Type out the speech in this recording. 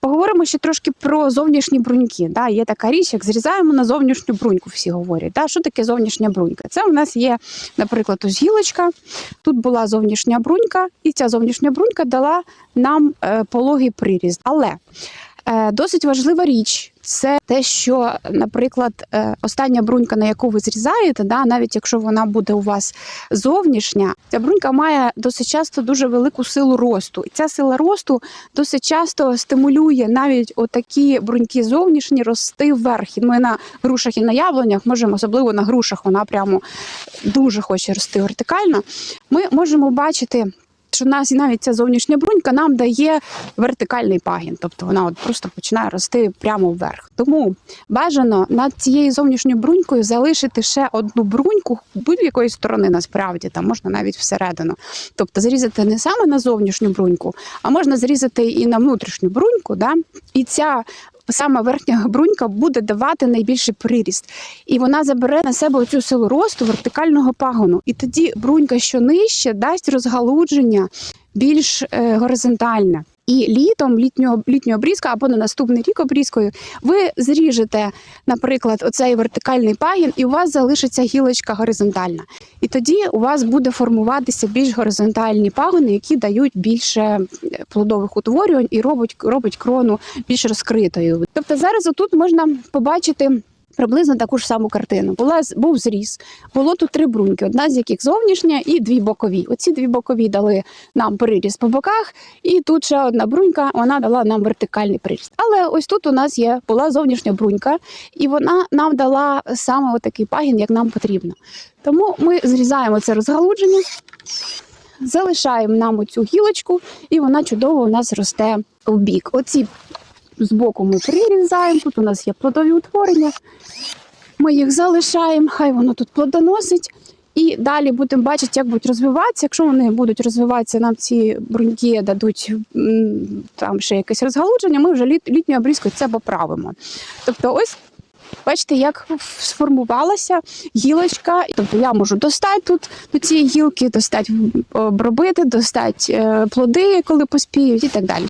Поговоримо ще трошки про зовнішні бруньки. Да, є така річ, як зрізаємо на зовнішню бруньку, всі говорять. Да, що таке зовнішня брунька? Це у нас є, наприклад, ось гілочка. Тут була зовнішня брунька, і ця зовнішня брунька дала нам е, пологий приріст. Але досить важлива річ. Це те, що, наприклад, е, остання брунька, на яку ви зрізаєте, да, навіть якщо вона буде у вас зовнішня, ця брунька має досить часто дуже велику силу росту. І ця сила росту досить часто стимулює навіть отакі бруньки зовнішні рости вверх. І ми на грушах і на яблунях можемо, особливо на грушах, вона прямо дуже хоче рости вертикально. Ми можемо бачити. Що нас навіть ця зовнішня брунька нам дає вертикальний пагін, тобто вона от просто починає рости прямо вверх. Тому бажано над цією зовнішньою брунькою залишити ще одну бруньку будь-якої сторони, насправді там можна навіть всередину. Тобто зрізати не саме на зовнішню бруньку, а можна зрізати і на внутрішню бруньку. Да? І ця саме верхня брунька буде давати найбільший приріст. І вона забере на себе оцю силу росту вертикального пагону. І тоді брунька, що нижче, дасть розгалудження більш е, горизонтальне. І літом літнього літнього обрізка або на наступний рік обрізкою ви зріжете, наприклад, оцей вертикальний пагін, і у вас залишиться гілочка горизонтальна. І тоді у вас буде формуватися більш горизонтальні пагони, які дають більше е, плодових утворювань і робить, робить крону більш розкритою. Тобто зараз отут можна побачити. Приблизно таку ж саму картину. Була був зріз. Було тут три бруньки, одна з яких зовнішня і дві бокові. Оці дві бокові дали нам приріст по боках, і тут ще одна брунька, вона дала нам вертикальний приріст. Але ось тут у нас є була зовнішня брунька, і вона нам дала саме такий пагін, як нам потрібно. Тому ми зрізаємо це розгалудження, залишаємо нам оцю гілочку, і вона чудово у нас росте в бік. Оці збоку ми прирізаємо. Тут у нас є плодові утворення. Ми їх залишаємо, хай воно тут плодоносить. І далі будемо бачити, як будуть розвиватися. Якщо вони будуть розвиватися, нам ці бруньки дадуть там ще якесь розгалудження, ми вже літ, літньою обрізкою це поправимо. Тобто, ось бачите, як сформувалася гілочка. Тобто я можу достати тут до цієї гілки, достати обробити, достати е, плоди, коли поспіють, і так далі.